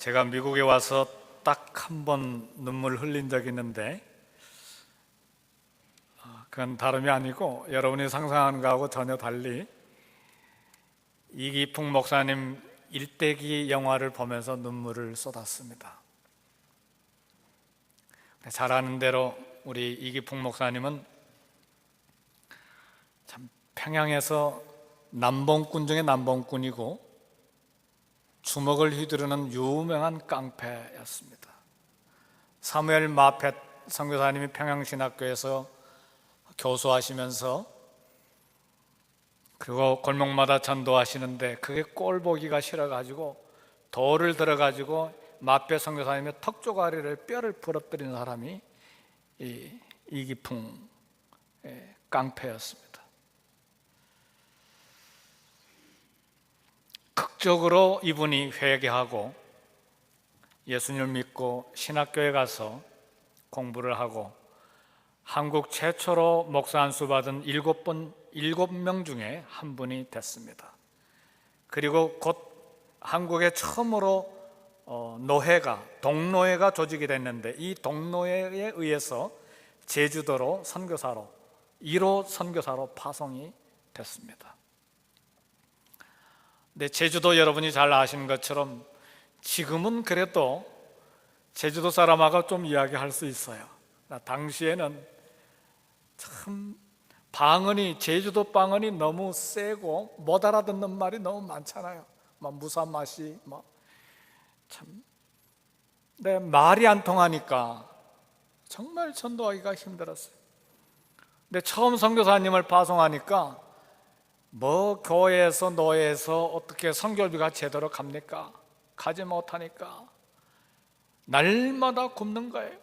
제가 미국에 와서 딱 한 번 눈물 흘린 적이 있는데 어, 그건 다름이 아니고 여러분이 상상하는 거하고 전혀 달리 이기풍 목사님 일대기 영화를 보면서 눈물을 쏟았습니다. 잘 아는 대로 우리 이기풍 목사님은 참 평양에서 남봉꾼 중에 남봉꾼이고 주먹을 휘두르는 유명한 깡패였습니다. 사무엘 마펫 선교사님이 평양신학교에서 교수하시면서 그리고 골목마다 전도하시는데 그게 꼴 보기가 싫어가지고 돌을 들어가지고 마펫 선교사님의 턱 조가리를 뼈를 부러뜨린 사람이 이 이기풍 예, 깡패였습니다. 극적으로 이분이 회개하고 예수님을 믿고 신학교에 가서 공부를 하고 한국 최초로 목사 안수 받은 일곱 분 일곱 명 중에 한 분이 됐습니다. 그리고 곧 한국에 처음으로 어, 노회가 동노회가 조직이 됐는데 이 동노회에 의해서 제주도로 선교사로 1호 선교사로 파송이 됐습니다. 근데 제주도 여러분이 잘 아시는 것처럼 지금은 그래도 제주도 사람하고 좀 이야기할 수 있어요. 나 당시에는 참 방언이 제주도 방언이 너무 세고 못 알아듣는 말이 너무 많잖아요. 뭐 무사마시 뭐참 내 말이 안 통하니까 정말 전도하기가 힘들었어요. 근데 처음 선교사님을 파송하니까 뭐 교회에서 노예에서 어떻게 선교비가 제대로 갑니까? 가지 못하니까 날마다 굶는 거예요.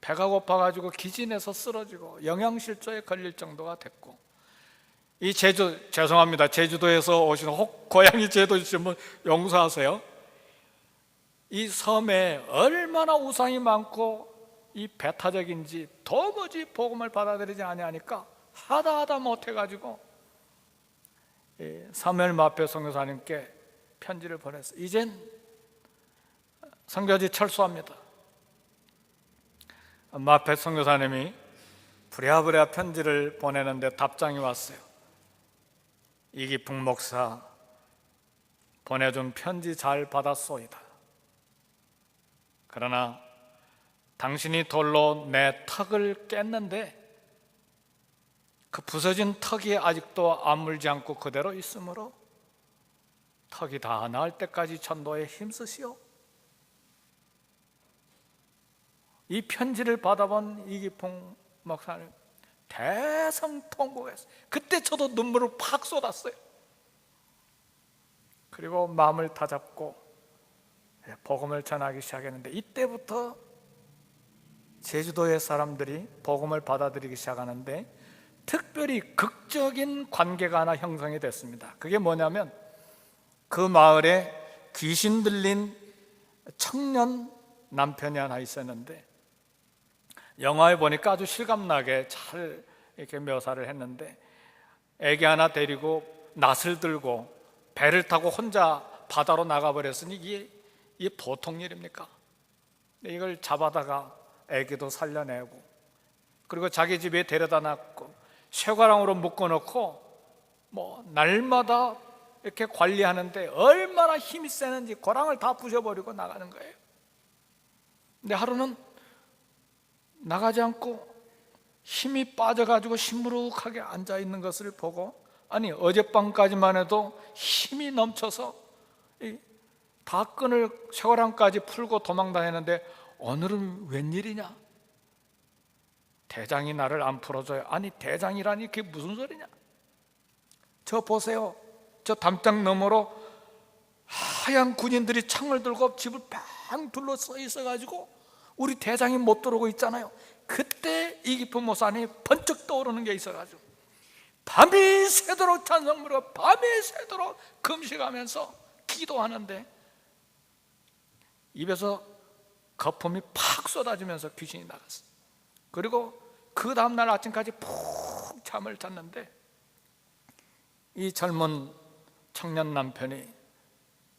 배가 고파가지고 기진해서 쓰러지고 영양실조에 걸릴 정도가 됐고 이 제주 죄송합니다 제주도에서 오신 혹 고양이 제도시면 용서하세요. 이 섬에 얼마나 우상이 많고 이 배타적인지 도무지 복음을 받아들이지 아니하니까 하다 하다 못해가지고 사무엘 마페 선교사님께 편지를 보냈어요. 이젠 선교지 철수합니다. 마페 선교사님이 부랴부랴 편지를 보내는데 답장이 왔어요. 이기풍 목사 보내준 편지 잘 받았소이다. 그러나 당신이 돌로 내 턱을 깼는데 그 부서진 턱이 아직도 아물지 않고 그대로 있으므로 턱이 다 나을 때까지 전도에 힘쓰시오. 이 편지를 받아본 이기풍 목사님 대성통곡했어요. 그때 저도 눈물을 팍 쏟았어요. 그리고 마음을 다잡고 복음을 전하기 시작했는데 이때부터 제주도의 사람들이 복음을 받아들이기 시작하는데 특별히 극적인 관계가 하나 형성이 됐습니다. 그게 뭐냐면 그 마을에 귀신 들린 청년 남편이 하나 있었는데 영화에 보니까 아주 실감나게 잘 이렇게 묘사를 했는데 애기 하나 데리고 낫을 들고 배를 타고 혼자 바다로 나가버렸으니 이게, 이게 보통 일입니까? 이걸 잡아다가 애기도 살려내고 그리고 자기 집에 데려다 놨고 쇠가랑으로 묶어놓고 뭐 날마다 이렇게 관리하는데 얼마나 힘이 세는지 고랑을 다 부셔버리고 나가는 거예요. 근데 하루는 나가지 않고 힘이 빠져가지고 시무룩하게 앉아 있는 것을 보고 아니 어젯밤까지만 해도 힘이 넘쳐서 다 끈을 쇠고랑까지 풀고 도망다녔는데 오늘은 웬일이냐? 대장이 나를 안 풀어줘요. 아니 대장이라니 그게 무슨 소리냐? 저 보세요. 저 담장 너머로 하얀 군인들이 창을 들고 집을 팡 둘러서 있어가지고 우리 대장이 못 들어오고 있잖아요. 그때 이기품 모사님 번쩍 떠오르는 게 있어가지고 밤이 새도록 부르고 밤이 새도록 금식하면서 기도하는데 입에서 거품이 팍 쏟아지면서 귀신이 나갔어요. 그리고 그 다음날 아침까지 푹 잠을 잤는데 이 젊은 청년 남편이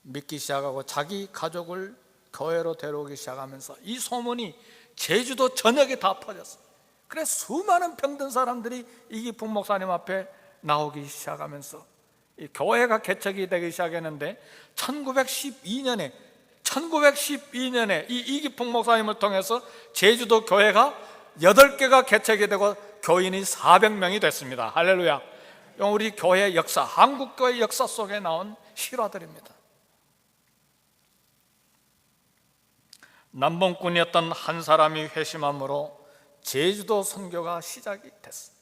믿기 시작하고 자기 가족을 교회로 데려오기 시작하면서 이 소문이 제주도 전역에 다 퍼졌어. 그래 수많은 병든 사람들이 이기풍 목사님 앞에 나오기 시작하면서 이 교회가 개척이 되기 시작했는데 1912년에 1912년에 이 이기풍 목사님을 통해서 제주도 교회가 8개가 개척이 되고 교인이 400명이 됐습니다. 할렐루야. 우리 교회 역사, 한국 교회 역사 속에 나온 실화들입니다. 남봉꾼이었던 한 사람이 회심함으로 제주도 선교가 시작이 됐어.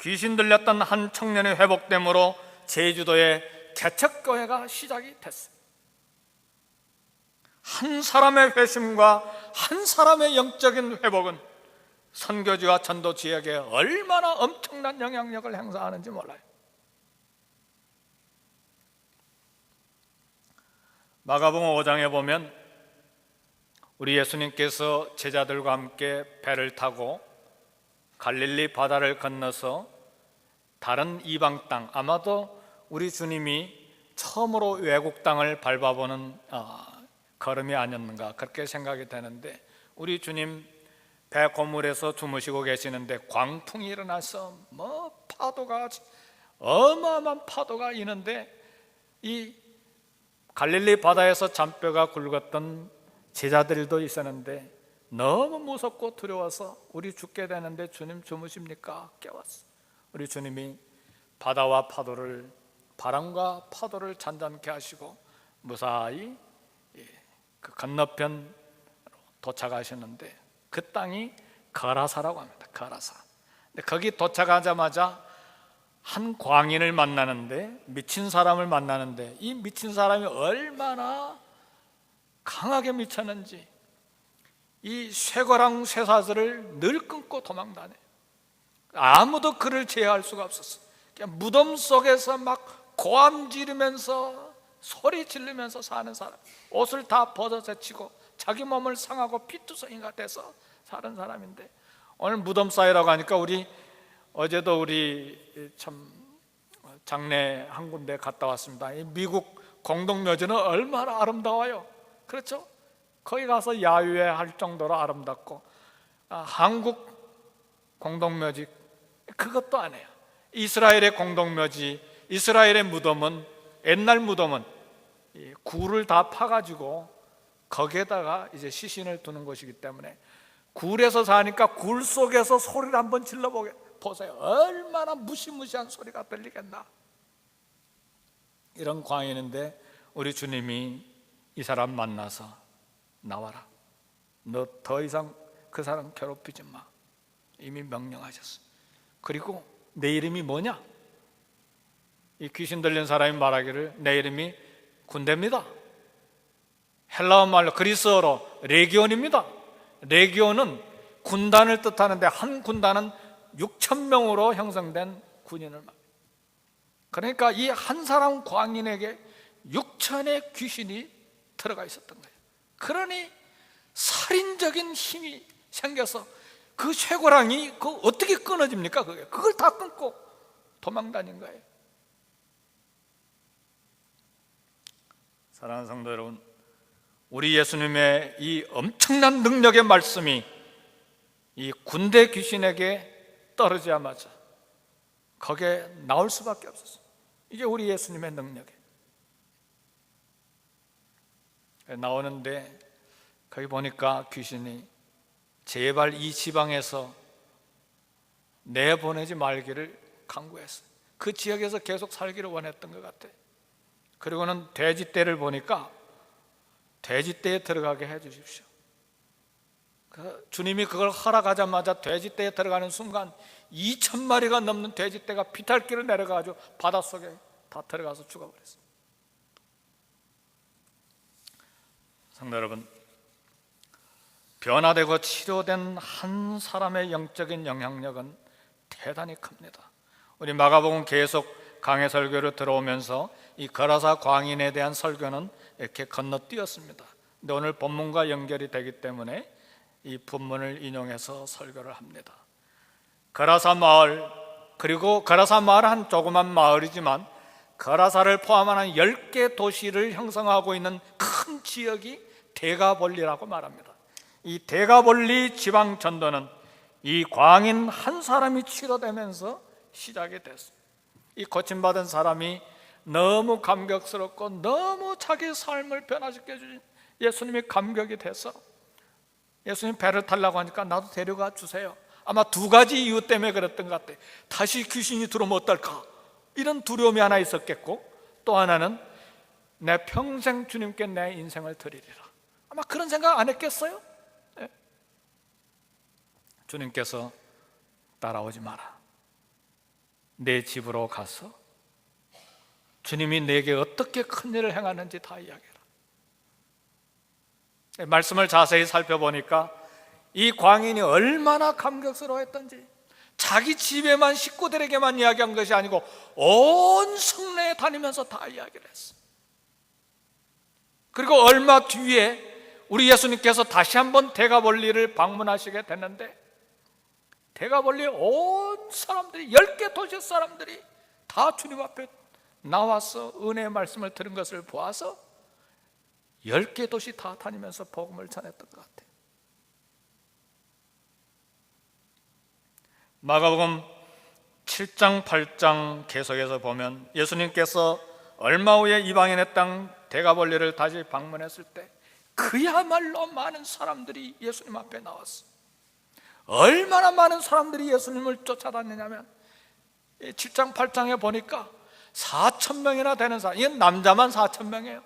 귀신 들렸던 한 청년의 회복됨으로 제주도의 개척교회가 시작이 됐어. 한 사람의 회심과 한 사람의 영적인 회복은 선교지와 전도 지역에 얼마나 엄청난 영향력을 행사하는지 몰라요. 마가복음 5장에 보면 우리 예수님께서 제자들과 함께 배를 타고 갈릴리 바다를 건너서 다른 이방 땅 아마도 우리 주님이 처음으로 외국 땅을 밟아보는 어, 걸음이 아니었는가 그렇게 생각이 되는데 우리 주님 배 고물에서 주무시고 계시는데 광풍이 일어나서 뭐 파도가 어마어마한 파도가 이는데 이 갈릴리 바다에서 잔뼈가 굵었던 제자들도 있었는데 너무 무섭고 두려워서 우리 죽게 되는데 주님 주무십니까? 깨웠어. 우리 주님이 바다와 파도를 바람과 파도를 잔잔케 하시고 무사히 예, 그 건너편 도착하셨는데 그 땅이 가라사라고 합니다. 가라사. 근데 거기 도착하자마자 한 광인을 만나는데 미친 사람을 만나는데 이 미친 사람이 얼마나 강하게 미쳤는지 이 쇠고랑 쇠사슬을 늘 끊고 도망다녀. 아무도 그를 제어할 수가 없었어. 그냥 무덤 속에서 막 고함 지르면서 소리 지르면서 사는 사람. 옷을 다 벗어 제치고 자기 몸을 상하고 피투성이가 돼서 사는 사람인데 오늘 무덤 사이라고 하니까 우리 어제도 우리 참 장례 한 군데 갔다 왔습니다. 이 미국 공동묘지는 얼마나 아름다워요. 그렇죠? 거기 가서 야유회 할 정도로 아름답고 아, 한국 공동묘지 그것도 안 해요. 이스라엘의 공동묘지, 이스라엘의 무덤은 옛날 무덤은 이 굴을 다 파가지고 거기에다가 이제 시신을 두는 것이기 때문에 굴에서 사니까 굴 속에서 소리를 한번 질러보게 보세요. 얼마나 무시무시한 소리가 들리겠나. 이런 광인인데 우리 주님이 이 사람 만나서 나와라. 너 더 이상 그 사람 괴롭히지 마. 이미 명령하셨어. 그리고 내 이름이 뭐냐? 이 귀신 들린 사람이 말하기를 내 이름이 군대입니다. 헬라어 말로 그리스어로 레기온입니다. 레기온은 군단을 뜻하는데 한 군단은 6천 명으로 형성된 군인을 말. 그러니까 이 한 사람 광인에게 6천의 귀신이 들어가 있었던 거예요. 그러니 살인적인 힘이 생겨서 그 쇠고랑이 그 어떻게 끊어집니까? 그게 그걸 다 끊고 도망 다닌 거예요. 사랑하는 성도 여러분, 우리 예수님의 이 엄청난 능력의 말씀이 이 군대 귀신에게 떨어지자마자 거기에 나올 수밖에 없었어요. 이게 우리 예수님의 능력이에요. 나오는데 거기 보니까 귀신이 제발 이 지방에서 내보내지 말기를 강구했어요. 그 지역에서 계속 살기를 원했던 것 같아요. 그리고는 돼지떼를 보니까 돼지떼에 들어가게 해 주십시오. 그 주님이 그걸 허락하자마자 돼지떼에 들어가는 순간 2천 마리가 넘는 돼지떼가 비탈길을 내려가지고 바닷속에 다 들어가서 죽어버렸어요. 성도 여러분, 변화되고 치료된 한 사람의 영적인 영향력은 대단히 큽니다. 우리 마가복음 계속 강해 설교를 들어오면서 이 거라사 광인에 대한 설교는 이렇게 건너뛰었습니다. 근데 오늘 본문과 연결이 되기 때문에 이 본문을 인용해서 설교를 합니다. 거라사 마을 그리고 거라사 마을 한 조그만 마을이지만 거라사를 포함하는 10개 도시를 형성하고 있는 큰 지역이 대가볼리라고 말합니다. 이 대가볼리 지방 전도는 이 광인 한 사람이 치료되면서 시작이 됐어요. 이 고침받은 사람이 너무 감격스럽고 너무 자기 삶을 변화시켜 주신 예수님이 감격이 돼서 예수님 배를 타려고 하니까 나도 데려가 주세요. 아마 두 가지 이유 때문에 그랬던 것 같아요. 다시 귀신이 들어오면 어떨까? 이런 두려움이 하나 있었겠고 또 하나는 내 평생 주님께 내 인생을 드리리라. 아마 그런 생각 안 했겠어요? 예. 주님께서 따라오지 마라. 내 집으로 가서 주님이 내게 어떻게 큰 일을 행하는지 다 이야기해라. 예, 말씀을 자세히 살펴보니까 이 광인이 얼마나 감격스러워했던지 자기 집에만 식구들에게만 이야기한 것이 아니고 온 성내에 다니면서 다 이야기를 했어. 그리고 얼마 뒤에 우리 예수님께서 다시 한번 대가볼리를 방문하시게 됐는데 대가볼리 온 사람들이 열 개 도시 사람들이 다 주님 앞에 나와서 은혜의 말씀을 들은 것을 보아서 열 개 도시 다 다니면서 복음을 전했던 것 같아요. 마가복음 7장 8장 계속해서 보면 예수님께서 얼마 후에 이방인의 땅 대가볼리를 다시 방문했을 때 그야말로 많은 사람들이 예수님 앞에 나왔어. 얼마나 많은 사람들이 예수님을 쫓아다니냐면 7장 8장에 보니까 4천 명이나 되는 사람, 이건 남자만 4천 명이에요.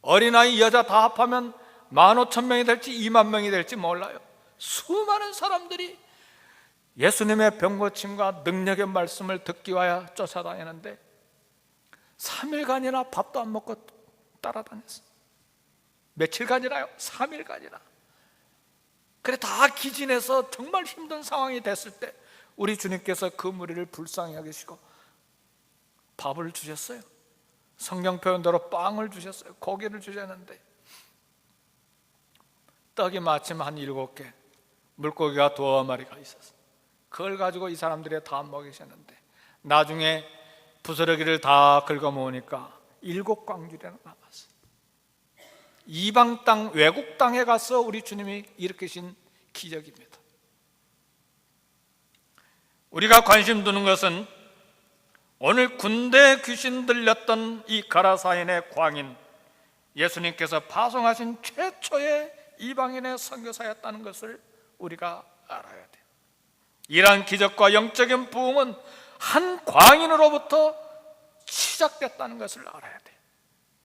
어린아이 여자 다 합하면 1만 5천 명이 될지 2만 명이 될지 몰라요. 수많은 사람들이 예수님의 병고침과 능력의 말씀을 듣기 위하여 쫓아다니는데 3일간이나 밥도 안 먹고 따라다녔어. 며칠간이나요? 3일간이나. 그래 다 기진해서 정말 힘든 상황이 됐을 때 우리 주님께서 그 무리를 불쌍히 여기시고 밥을 주셨어요. 성경 표현대로 빵을 주셨어요. 고기를 주셨는데 떡이 마침 한 일곱 개, 물고기가 두어 마리가 있었어요. 그걸 가지고 이 사람들이 다 먹이셨는데 나중에 부스러기를 다 긁어 모으니까 일곱 광주리나 남았어요. 이방 땅 외국 땅에 가서 우리 주님이 일으키신 기적입니다. 우리가 관심 두는 것은 오늘 군대 귀신 들렸던 이 가라사인의 광인 예수님께서 파송하신 최초의 이방인의 선교사였다는 것을 우리가 알아야 돼요. 이러한 기적과 영적인 부흥은 한 광인으로부터 시작됐다는 것을 알아야 돼요.